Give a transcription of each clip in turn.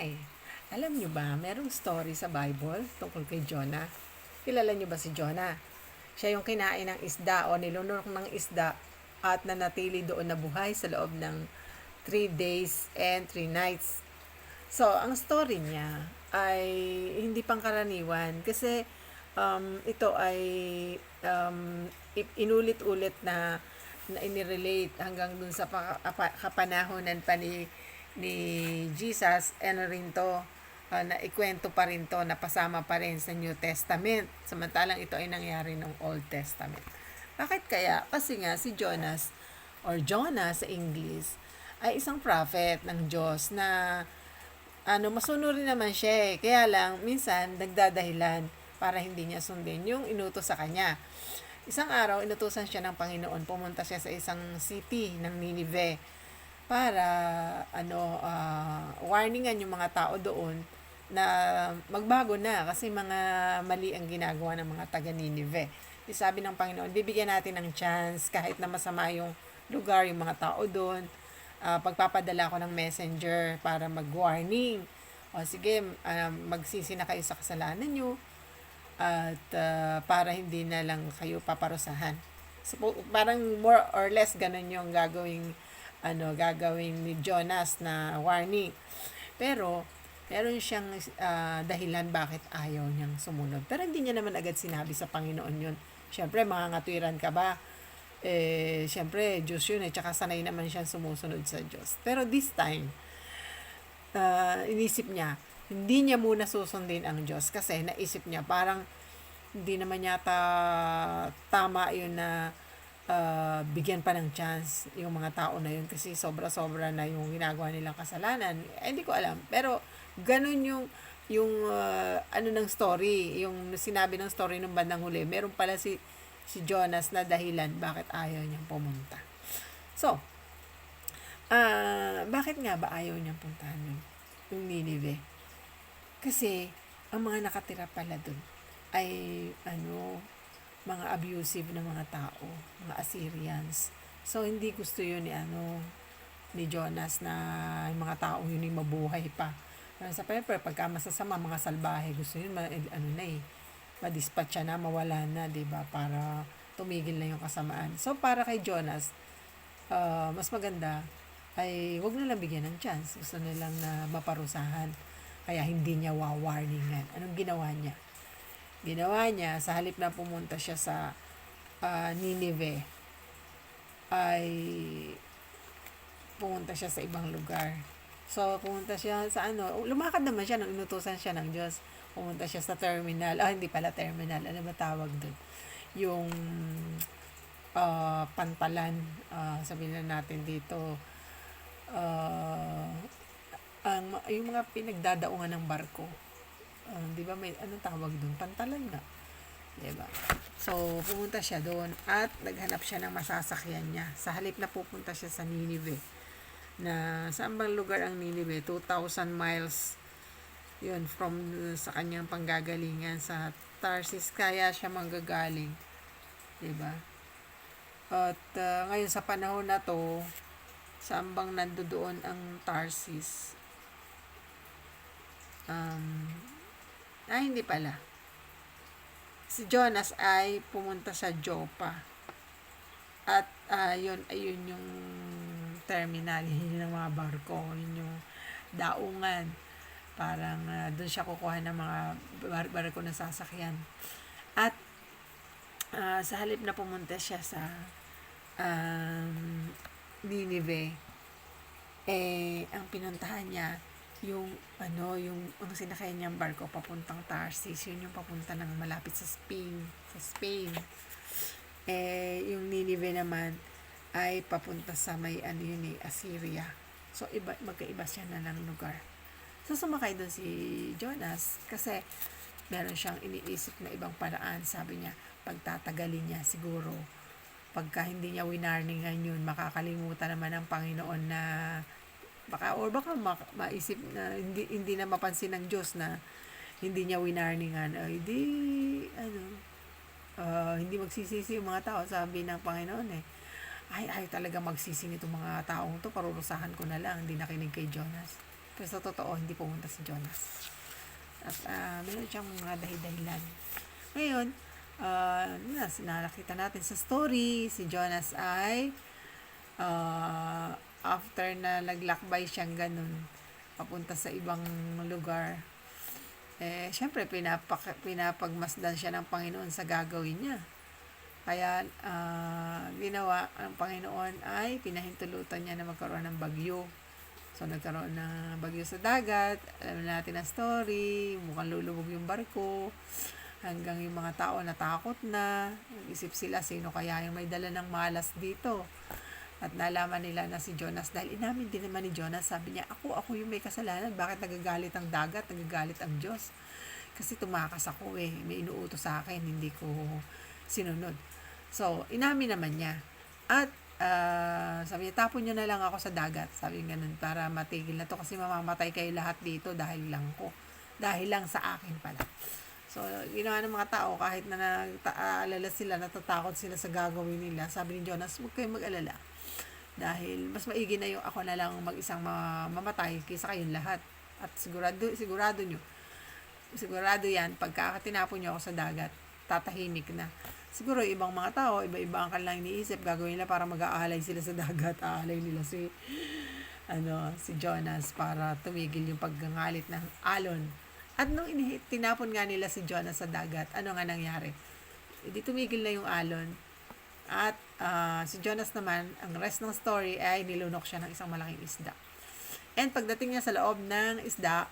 Hi! Alam nyo ba, merong story sa Bible tungkol kay Jonah? Kilala nyo ba si Jonah? Siya yung kinain ng isda o nilunok ng isda at nanatili doon na buhay sa loob ng 3 days and 3 nights. So, ang story niya ay hindi pangkaraniwan kasi um, ito ay um, inulit-ulit na na inirelate hanggang dun sa pa- apa- kapanahonan pa ni, ni Jesus and rin to ah, na ikwento pa rin to na pasama pa rin sa New Testament samantalang ito ay nangyari ng Old Testament bakit kaya? kasi nga si Jonas or Jonah sa English ay isang prophet ng Diyos na ano, masunurin naman siya eh. Kaya lang, minsan, nagdadahilan para hindi niya sundin yung inutos sa kanya. Isang araw, inutusan siya ng Panginoon. Pumunta siya sa isang city ng Ninive para ano ah, warningan yung mga tao doon na magbago na kasi mga mali ang ginagawa ng mga taga Ninive. Di sabi ng Panginoon, bibigyan natin ng chance kahit na masama yung lugar, yung mga tao doon. Ah, pagpapadala ko ng messenger para mag-warning. O sige, ah, magsisi na kayo sa kasalanan nyo at ah, para hindi na lang kayo paparusahan. So, parang more or less ganun yung gagawing ano gagawing ni Jonas na warning. Pero meron siyang ah, dahilan bakit ayaw niyang sumunod. Pero hindi niya naman agad sinabi sa Panginoon yun. Siyempre, mga ngatuiran ka ba? Eh, siyempre, Diyos yun eh. Tsaka sanay naman siyang sumusunod sa Diyos. Pero this time, uh, inisip niya, hindi niya muna susundin ang Diyos kasi naisip niya parang hindi naman yata tama yun na uh, bigyan pa ng chance yung mga tao na yun kasi sobra-sobra na yung ginagawa nilang kasalanan. Eh, hindi ko alam. Pero ganun yung yung uh, ano ng story, yung sinabi ng story ng bandang huli. Meron pala si si Jonas na dahilan bakit ayaw niyang pumunta. So, ah bakit nga ba ayaw niyang puntahan yung, yung Nineveh? Kasi, ang mga nakatira pala dun ay, ano, mga abusive na mga tao, mga Assyrians. So, hindi gusto yun ni, ano, ni Jonas na yung mga tao yun yung mabuhay pa. Parang sa paper, pagka masasama, mga salbahe, gusto yun, ma, ano na eh, madispatch siya na, mawala na, ba para tumigil na yung kasamaan. So, para kay Jonas, uh, mas maganda ay wag na lang bigyan ng chance. Gusto nilang na maparusahan. Kaya hindi niya wawarningan. Anong ginawa niya? Ginawa niya, sa halip na pumunta siya sa uh, Nineveh, ay pumunta siya sa ibang lugar. So, pumunta siya sa ano, lumakad naman siya nung inutusan siya ng Diyos. Pumunta siya sa terminal. Ah, hindi pala terminal. Ano ba tawag doon? Yung uh, pantalan, uh, sabihin na natin dito, uh, ang yung mga pinagdadaungan ng barko. Uh, 'di ba may anong tawag doon? Pantalan nga. 'Di ba? So, pumunta siya doon at naghanap siya ng masasakyan niya. Sa halip na pupunta siya sa Ninive. Na saan bang lugar ang Ninive? 2,000 miles yun from uh, sa kanyang panggagalingan sa Tarsis kaya siya manggagaling. 'Di ba? At uh, ngayon sa panahon na to, saan bang nandoon ang Tarsis? Um, ay, hindi pala. Si Jonas ay pumunta sa Joppa. At uh, yun, ayun yung terminal, yun yung mga barko, yun yung daungan. Parang uh, doon siya kukuha ng mga bar- barko na sasakyan. At uh, sa halip na pumunta siya sa um, Nineveh, eh, ang pinuntahan niya, yung, ano, yung, ang sinakay niyang barko papuntang Tarsis, yun yung papunta ng malapit sa Spain, sa Spain. Eh, yung Nineveh naman, ay papunta sa may, ano yun eh, Assyria. So, iba, magkaiba siya na ng lugar. So, sumakay doon si Jonas, kasi, meron siyang iniisip na ibang paraan. Sabi niya, pagtatagalin niya siguro, pagka hindi niya winarningan yun, makakalimutan naman ng Panginoon na baka or baka ma- maisip na hindi hindi na mapansin ng Diyos na hindi niya winarningan ay di ano uh, hindi magsisisi yung mga tao sabi ng Panginoon eh ay ay talaga magsisi nitong mga taong to parurusahan ko na lang hindi nakinig kay Jonas Pero sa totoo, hindi pumunta si Jonas. At ah, meron siyang mga dahi-dahilan. Ngayon, uh, na, nakita natin sa story, si Jonas ay uh, after na naglakbay siyang ganun, papunta sa ibang lugar, eh, syempre, pinapak, pinapagmasdan siya ng Panginoon sa gagawin niya. Kaya, uh, ginawa ng Panginoon ay pinahintulutan niya na magkaroon ng bagyo. So, nagkaroon ng bagyo sa dagat. Alam natin ang story. Mukhang lulubog yung barko. Hanggang yung mga tao natakot na. Nag-isip sila sino kaya yung may dala ng malas dito. At nalaman nila na si Jonas, dahil inamin din naman ni Jonas, sabi niya, ako, ako yung may kasalanan. Bakit nagagalit ang dagat, nagagalit ang Diyos? Kasi tumakas ako eh, may inuutos sa akin, hindi ko sinunod. So, inamin naman niya. At uh, sabi niya, tapon niyo na lang ako sa dagat. Sabi niya ganun, para matigil na to kasi mamamatay kayo lahat dito dahil lang ko. Dahil lang sa akin pala. So, ginawa ng mga tao, kahit na nag-aalala sila, natatakot sila sa gagawin nila, sabi ni Jonas, huwag kayong mag-alala dahil mas maigi na yung ako na lang mag-isang mamatay kaysa kayong lahat. At sigurado, sigurado nyo, sigurado yan, pagka tinapon nyo ako sa dagat, tatahimik na. Siguro ibang mga tao, iba-iba ang kanilang iniisip, gagawin nila para mag-aalay sila sa dagat, aalay nila si ano, si Jonas para tumigil yung paggangalit ng alon. At nung inihit, tinapon nga nila si Jonas sa dagat, ano nga nangyari? Hindi tumigil na yung alon, at uh, si Jonas naman, ang rest ng story ay nilunok siya ng isang malaking isda. And pagdating niya sa loob ng isda,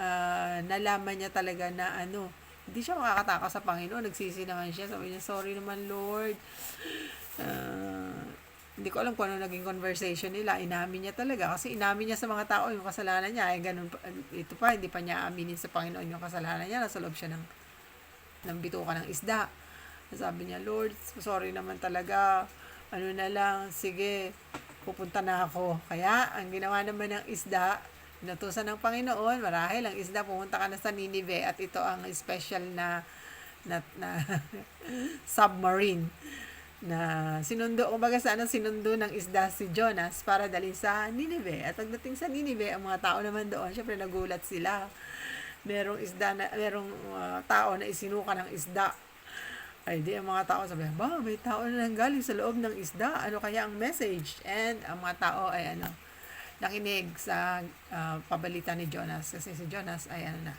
uh, nalaman niya talaga na ano, hindi siya makakataka sa Panginoon. Nagsisi naman siya. Sabi niya, sorry naman Lord. Uh, hindi ko alam kung ano naging conversation nila. Inamin niya talaga. Kasi inamin niya sa mga tao yung kasalanan niya. Ay, ganun, ito pa, hindi pa niya aminin sa Panginoon yung kasalanan niya. Nasa loob siya ng, ng bituka ng isda. Sabi niya, Lord, sorry naman talaga. Ano na lang, sige, pupunta na ako. Kaya, ang ginawa naman ng isda, inutusan ng Panginoon, marahil ang isda, pumunta ka na sa Ninive at ito ang special na na, na submarine na sinundo, kumbaga sa ano, sinundo ng isda si Jonas para dalhin sa Ninive. At pagdating sa Ninive, ang mga tao naman doon, syempre nagulat sila. Merong isda na, merong uh, tao na isinuka ng isda ay di ang mga tao sabi, ba, may tao na nanggaling sa loob ng isda. Ano kaya ang message? And ang mga tao ay ano, nakinig sa uh, pabalita ni Jonas. Kasi si Jonas ay ano na,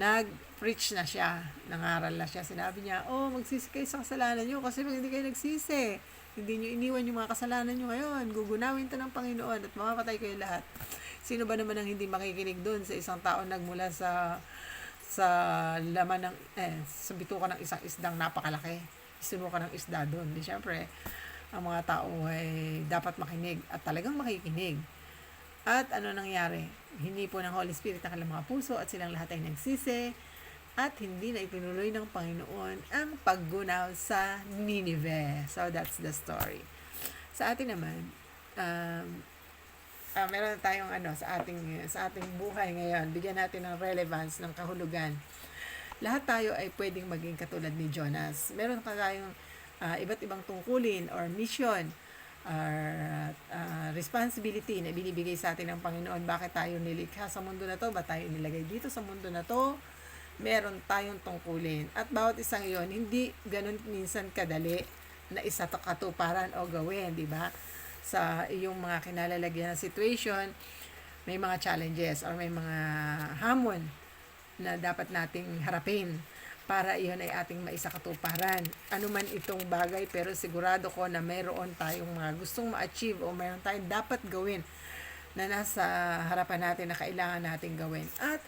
nag-preach na siya, nangaral na siya. Sinabi niya, oh, magsisi kayo sa kasalanan niyo kasi hindi kayo nagsisi, hindi niyo iniwan yung mga kasalanan niyo ngayon. Gugunawin to ng Panginoon at mamamatay kayo lahat. Sino ba naman ang hindi makikinig doon sa isang tao nagmula sa sa laman ng, eh, sa bituka ng isang isdang napakalaki. Isinuka ng isda doon. Di syempre, ang mga tao ay dapat makinig at talagang makikinig. At ano nangyari? Hindi po ng Holy Spirit ang kanilang mga puso at silang lahat ay nagsisi at hindi na itinuloy ng Panginoon ang paggunaw sa Nineveh. So, that's the story. Sa atin naman, um, uh, meron tayong ano sa ating sa ating buhay ngayon. Bigyan natin ng relevance ng kahulugan. Lahat tayo ay pwedeng maging katulad ni Jonas. Meron ka tayong uh, iba't ibang tungkulin or mission or uh, responsibility na binibigay sa atin ng Panginoon. Bakit tayo nilikha sa mundo na to? Ba tayo nilagay dito sa mundo na to? Meron tayong tungkulin. At bawat isang iyon, hindi ganun minsan kadali na isa to katuparan o gawin, di ba? Sa iyong mga kinalalagyan ng situation, may mga challenges or may mga hamon na dapat nating harapin para iyon ay ating maisakatuparan. Ano man itong bagay pero sigurado ko na mayroon tayong mga gustong ma-achieve o mayroon tayong dapat gawin na nasa harapan natin na kailangan nating gawin. At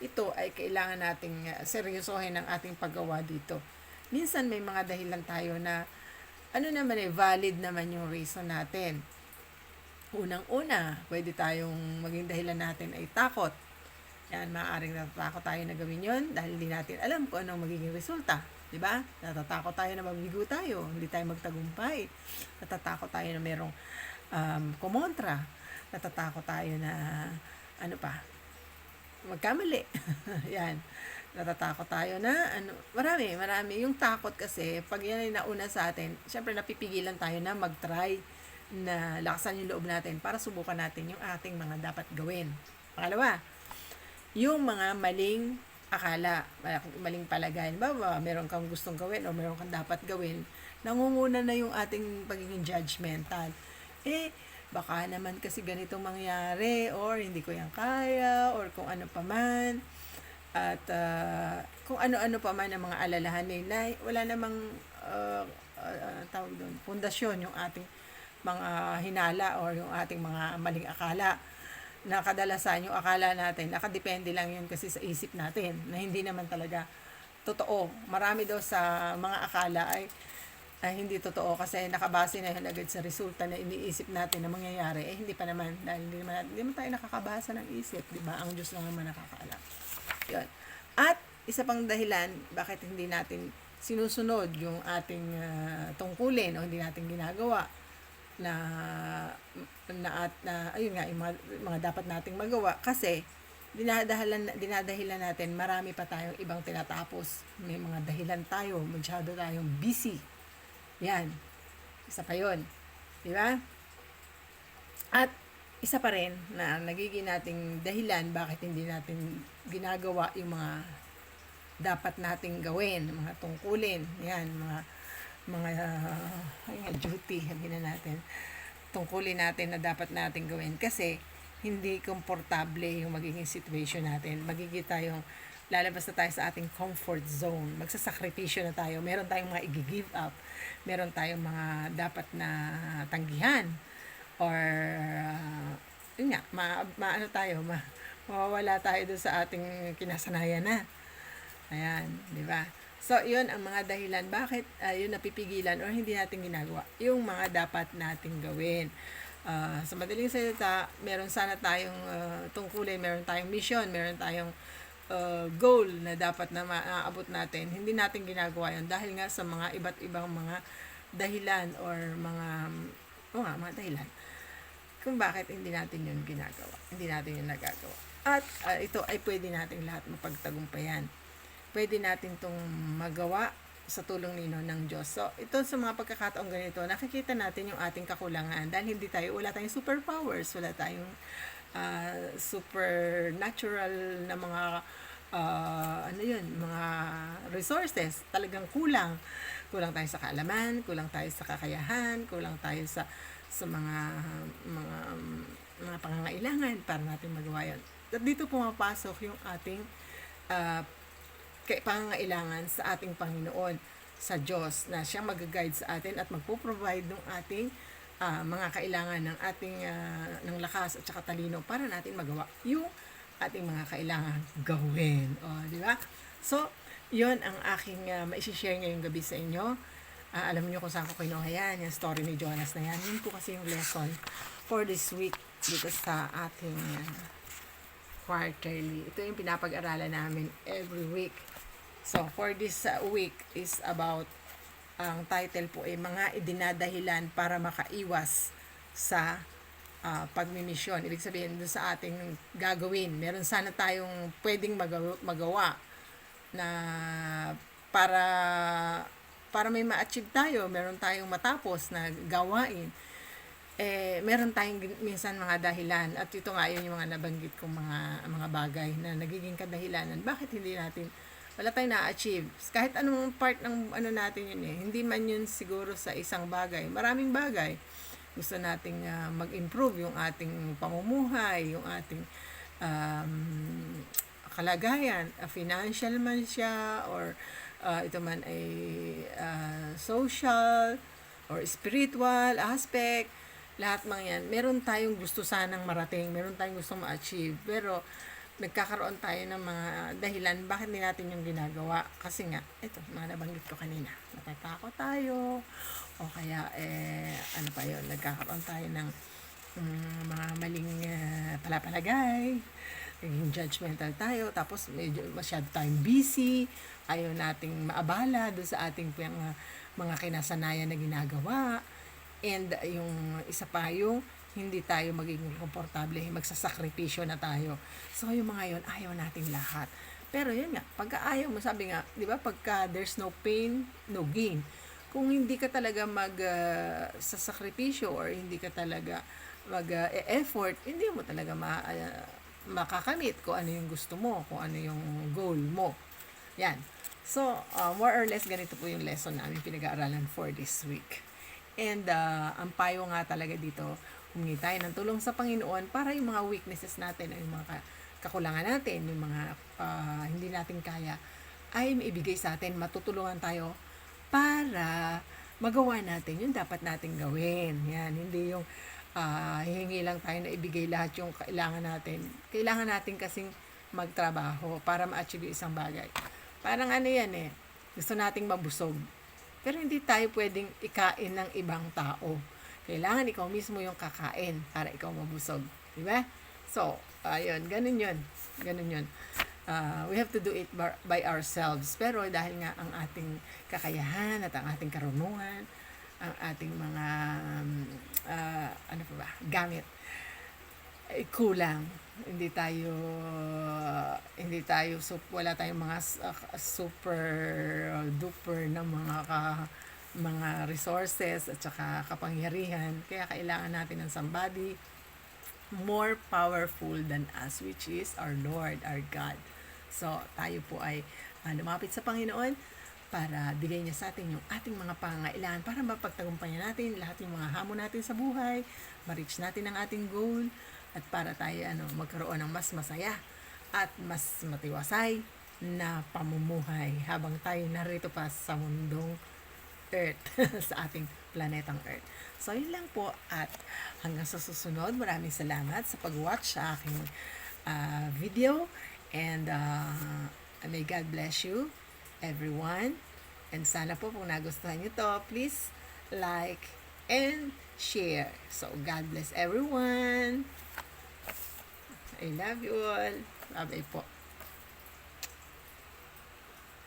ito ay kailangan nating seryosohin ang ating paggawa dito. Minsan may mga dahilan tayo na ano naman eh, valid naman yung reason natin. Unang-una, pwede tayong maging dahilan natin ay takot. Yan, maaaring natatakot tayo na gawin yon dahil hindi natin alam kung anong magiging resulta. Ba? Natatakot tayo na mabigo tayo, hindi tayo magtagumpay. Natatakot tayo na merong um, kumontra. Natatakot tayo na, ano pa, magkamali. Yan natatakot tayo na ano, marami, marami. Yung takot kasi, pag yan ay nauna sa atin, syempre napipigilan tayo na mag-try na lakasan yung loob natin para subukan natin yung ating mga dapat gawin. Pangalawa, yung mga maling akala, maling palagay. Ba, ba, meron kang gustong gawin o meron kang dapat gawin, nangunguna na yung ating pagiging judgmental. Eh, baka naman kasi ganito mangyari or hindi ko yan kaya or kung ano pa man at uh, kung ano-ano pa man ang mga alalahanin na wala namang uh, uh, tawag doon, pundasyon yung ating mga hinala or yung ating mga maling akala na kadalasan yung akala natin, nakadepende lang yun kasi sa isip natin na hindi naman talaga totoo. Marami daw sa mga akala ay, ay hindi totoo kasi nakabase na yun agad sa resulta na iniisip natin na mangyayari. Eh hindi pa naman dahil hindi naman, hindi naman tayo nakakabasa ng isip, di ba? Ang Diyos lang naman nakakaalam. Yun. At isa pang dahilan bakit hindi natin sinusunod yung ating uh, tungkulin o hindi natin ginagawa na na at na ayun nga yung mga, mga dapat nating magawa kasi dinadahilan dinadahilan natin marami pa tayong ibang tinatapos. May mga dahilan tayo masyado tayong busy. Yan. Isa pa yon di ba? At isa pa rin na nagiging nating dahilan bakit hindi natin ginagawa yung mga dapat nating gawin, mga tungkulin, yan, mga mga uh, duty, sabihin na natin, tungkulin natin na dapat nating gawin kasi hindi komportable yung magiging situation natin. Magiging tayong lalabas na tayo sa ating comfort zone. Magsasakripisyo na tayo. Meron tayong mga i-give up. Meron tayong mga dapat na tanggihan. Or, uh, yun nga, ma, ma tayo, ma, mawawala tayo doon sa ating kinasanayan na. Ayan, di ba? So, yun ang mga dahilan bakit uh, yun napipigilan or hindi natin ginagawa. Yung mga dapat nating gawin. Uh, sa madaling salita, meron sana tayong uh, tungkulin, meron tayong mission, meron tayong uh, goal na dapat na maaabot natin. Hindi natin ginagawa yun dahil nga sa mga iba't ibang mga dahilan or mga, o nga, mga dahilan kung bakit hindi natin yun ginagawa. Hindi natin yun nagagawa. At uh, ito ay pwede natin lahat mapagtagumpayan pwede natin itong magawa sa tulong nino ng Diyos. So, ito sa mga pagkakataong ganito, nakikita natin yung ating kakulangan dahil hindi tayo, wala tayong superpowers, wala tayong uh, supernatural na mga uh, ano yun, mga resources. Talagang kulang. Kulang tayo sa kaalaman, kulang tayo sa kakayahan, kulang tayo sa sa mga mga mga pangangailangan para natin magawa yun. At dito pumapasok yung ating uh, pangangailangan sa ating Panginoon, sa Diyos, na siyang mag-guide sa atin at magpo-provide ng ating uh, mga kailangan ng ating uh, ng lakas at saka talino para natin magawa yung ating mga kailangan gawin. O, di ba? So, yon ang aking uh, ma-share ngayong gabi sa inyo. Uh, alam niyo kung saan ko kinuha yan, yung story ni Jonas na yan. Yun po kasi yung lesson for this week dito sa ating uh, quarterly. Ito yung pinapag-aralan namin every week. So, for this uh, week is about, ang title po ay mga idinadahilan para makaiwas sa uh, pagmimisyon. Ibig sabihin, doon sa ating gagawin, meron sana tayong pwedeng magawa, magawa na para para may ma-achieve tayo, meron tayong matapos na gawain, eh, meron tayong minsan mga dahilan. At ito nga yun yung mga nabanggit kong mga, mga bagay na nagiging kadahilanan. Bakit hindi natin wala tayong na-achieve. Kahit anong part ng ano natin yun eh. Hindi man yun siguro sa isang bagay. Maraming bagay. Gusto nating uh, mag-improve yung ating pamumuhay, yung ating um, kalagayan. Financial man siya or uh, ito man ay uh, social or spiritual aspect. Lahat mga yan. Meron tayong gusto sanang marating. Meron tayong gusto ma-achieve. Pero nagkakaroon tayo ng mga dahilan bakit hindi natin yung ginagawa. Kasi nga, ito, mga nabanggit ko kanina, natatakot tayo, o kaya, eh, ano pa yun, nagkakaroon tayo ng um, mga maling uh, palapalagay, naging judgmental tayo, tapos medyo masyado tayong busy, ayaw nating maabala doon sa ating mga, mga kinasanayan na ginagawa, and yung isa pa yung hindi tayo magiging komportable, magsasakripisyo na tayo. So, yung mga yon ayaw natin lahat. Pero yun nga, pagka ayaw mo, sabi nga, di ba, pagka there's no pain, no gain. Kung hindi ka talaga mag uh, sa sakripisyo or hindi ka talaga mag uh, effort, hindi mo talaga ma uh, makakamit kung ano yung gusto mo, kung ano yung goal mo. Yan. So, uh, more or less, ganito po yung lesson namin pinag-aaralan for this week. And uh, ang payo nga talaga dito, humingi tayo ng tulong sa Panginoon para yung mga weaknesses natin, yung mga ka- kakulangan natin, yung mga uh, hindi natin kaya, ay maibigay sa atin, matutulungan tayo para magawa natin yung dapat nating gawin. Yan, hindi yung ah, hihingi lang tayo na ibigay lahat yung kailangan natin. Kailangan natin kasing magtrabaho para ma-achieve isang bagay. Parang ano yan eh, gusto nating mabusog. Pero hindi tayo pwedeng ikain ng ibang tao. Kailangan ikaw mismo yung kakain para ikaw mabusog. Di ba? So, ayun, ganun yun. Ganun yun. Uh, we have to do it by ourselves. Pero dahil nga ang ating kakayahan at ang ating karunungan, ang ating mga ah, ano pa ba, gamit ay kulang. Hindi tayo hindi tayo sup, wala tayong mga ah, super duper na mga ka, mga resources at saka kapangyarihan. Kaya kailangan natin ng somebody more powerful than us, which is our Lord, our God. So, tayo po ay ah, lumapit sa Panginoon para bigay niya sa atin yung ating mga pangangailangan para mapagtagumpayan natin lahat yung mga hamon natin sa buhay, ma-reach natin ang ating goal, at para tayo ano, magkaroon ng mas masaya at mas matiwasay na pamumuhay habang tayo narito pa sa mundong Earth, sa ating planetang Earth. So, yun lang po at hanggang sa susunod, maraming salamat sa pag-watch sa aking ah, video and uh, may God bless you everyone and sana po kung nagustuhan nyo to, please like and share. So, God bless everyone. I love you all. Bye-bye po.